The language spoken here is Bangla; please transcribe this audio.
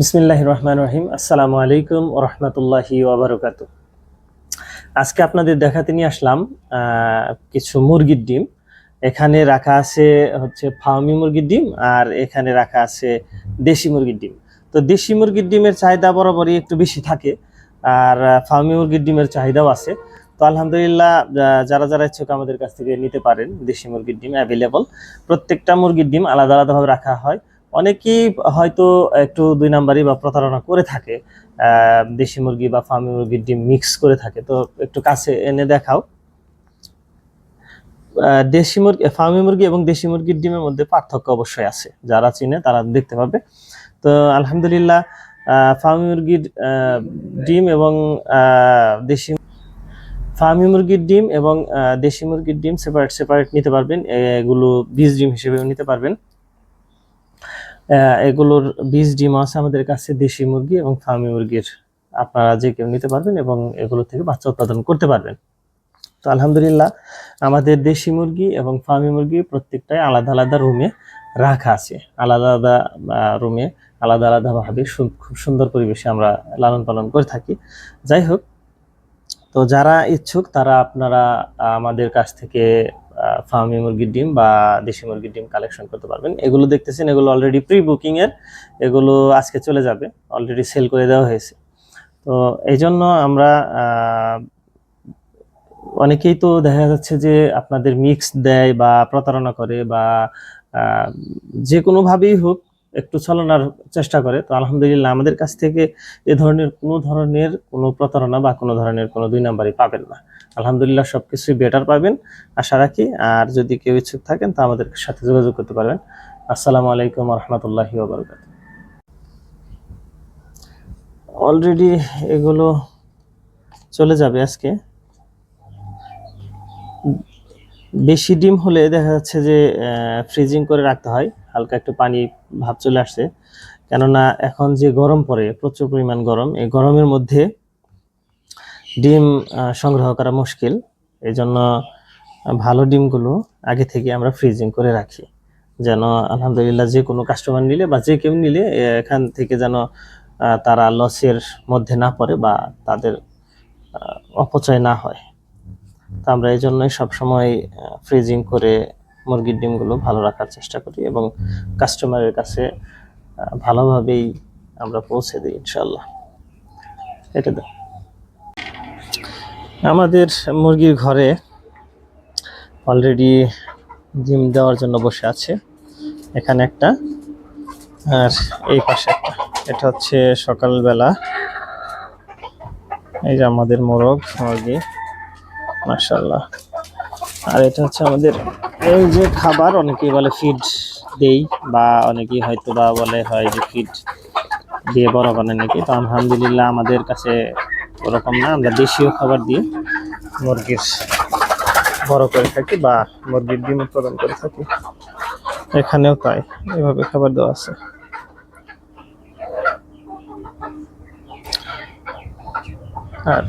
বিসমিল্লাহ রহমান রহিম আসসালামু আলাইকুম রহমতুল্লাহি ওবরকাত আজকে আপনাদের দেখাতে নিয়ে আসলাম কিছু মুরগির ডিম। এখানে রাখা আছে হচ্ছে ফার্মি মুরগির ডিম আর এখানে রাখা আছে দেশি মুরগির ডিম। তো দেশি মুরগির ডিমের চাহিদা বরাবরই একটু বেশি থাকে আর ফার্মি মুরগির ডিমের চাহিদাও আছে। তো আলহামদুলিল্লাহ যারা যারা ইচ্ছুক আমাদের কাছ থেকে নিতে পারেন দেশি মুরগির ডিম অ্যাভেলেবল। প্রত্যেকটা মুরগির ডিম আলাদা আলাদাভাবে রাখা হয়। অনেকেই হয়তো একটু দুই নাম্বারই বা প্রতারণা করে থাকে দেশি মুরগি বা ফার্মি মুরগির ডিম মিক্স করে থাকে। তো একটু কাছে এনে দেখাও। দেশি মুরগি, ফার্মি মুরগি এবং দেশি মুরগির ডিমের মধ্যে পার্থক্য অবশ্যই আছে। যারা চিনে তারা দেখতে পাবে তো আলহামদুলিল্লাহ ফার্মি মুরগির ডিম এবং দেশি ফার্মি মুরগির ডিম এবং দেশি মুরগির ডিম সেপারেট সেপারেট নিতে পারবেন। এগুলো বীজ ডিম হিসেবেও নিতে পারবেন। এগুলোর বীজ, ডিম আছে আমাদের কাছে, দেশি মুরগি এবং ফার্মি মুরগির। আপনারা যে কেউ নিতে পারবেন এবং এগুলো থেকে বাচ্চা উৎপাদন করতে পারবেন। তো আলহামদুলিল্লাহ, আমাদের দেশি মুরগি এবং ফার্মি মুরগি প্রত্যেকটাই আলাদা আলাদা রুমে রাখা আছে। আলাদা আলাদা রুমে আলাদা আলাদাভাবে খুব সুন্দর পরিবেশে আমরা লালন পালন করে থাকি। যাই হোক, তো যারা ইচ্ছুক তারা আপনারা আমাদের কাছ থেকে ফার্মি মুরগির ডিম বা দেশি মুরগির ডিম কালেকশন করতে পারবেন। এগুলো দেখতেছেন, এগুলো অলরেডি প্রি বুকিং এর, এগুলো আজকে চলে যাবে অলরেডি সেল করে দেওয়া হয়েছে। তো এই জন্য আমরা অনেকেই তো দেখা যাচ্ছে যে আপনাদের মিক্স দেয় বা প্রতারণা করে বা যে কোনোভাবেই হোক একটু ছলনার চেষ্টা করে, তো আলহামদুলিল্লাহ আমাদের কাছ থেকে এ ধরনের কোনো ধরনের কোনো প্রতারণা বা কোনো ধরনের কোনো দুই নাম্বারই পাবেন না। আলহামদুলিল্লাহ সব কিছুই বেটার পাবেন, আশা রাখি। আর যদি কেউ ইচ্ছুক থাকেন, তা আমাদের সাথে যোগাযোগ করতে পারবেন। আসসালামু আলাইকুম রহমতুল্লাহি ওবরকাত অলরেডি এগুলো চলে যাবে আজকে। বেশি ডিম হলে দেখা যাচ্ছে যে ফ্রিজিং করে রাখতে হয়। হালকা একটু পানি ভাব চলে আসছে। কেননা এখন যে গরম পড়ে, প্রচুর পরিমাণ গরম, এই গরমের মধ্যে ডিম সংগ্রহ করা মুশকিল। এই জন্য ভালো ডিমগুলো আগে থেকে আমরা ফ্রিজিং করে রাখি। যেন আলহামদুলিল্লাহ যে কোনো কাস্টমার নিলে বা যে কেউ নিলে এখান থেকে যেন তারা লসের মধ্যে না পড়ে বা তাদের অপচয় না হয়। তো আমরা এই জন্যই সবসময় ফ্রিজিং করে মুরগির ডিমগুলো ভালো রাখার চেষ্টা করি এবং কাস্টমারের কাছে ভালোভাবেই আমরা পৌঁছে দিই ইনশাল্লাহ এটা আমাদের মুরগির ঘরে অলরেডি ডিম দেওয়ার জন্য বসে আছে। এখানে একটা, আর এই পাশে একটা। এটা হচ্ছে সকালবেলা। এই যে আমাদের মোরগ, মুরগি মাশাল্লাহ আর এটা হচ্ছে আমাদের এই যে খাবার অনেকেই বলে ফিড দেই বা অনেকেই হয়তো বা বলে হয় যে ফিড দিয়ে বড় করে নাকি। তো আলহামদুলিল্লাহ আমাদের কাছে ওরকম না, আমরা দেশীয় খাবার দিয়ে মুরগির বড় করে থাকি বা মুরগির ডিম উৎপাদন করে থাকি। এখানেও তাই, এভাবে খাবার দেওয়া আছে। আর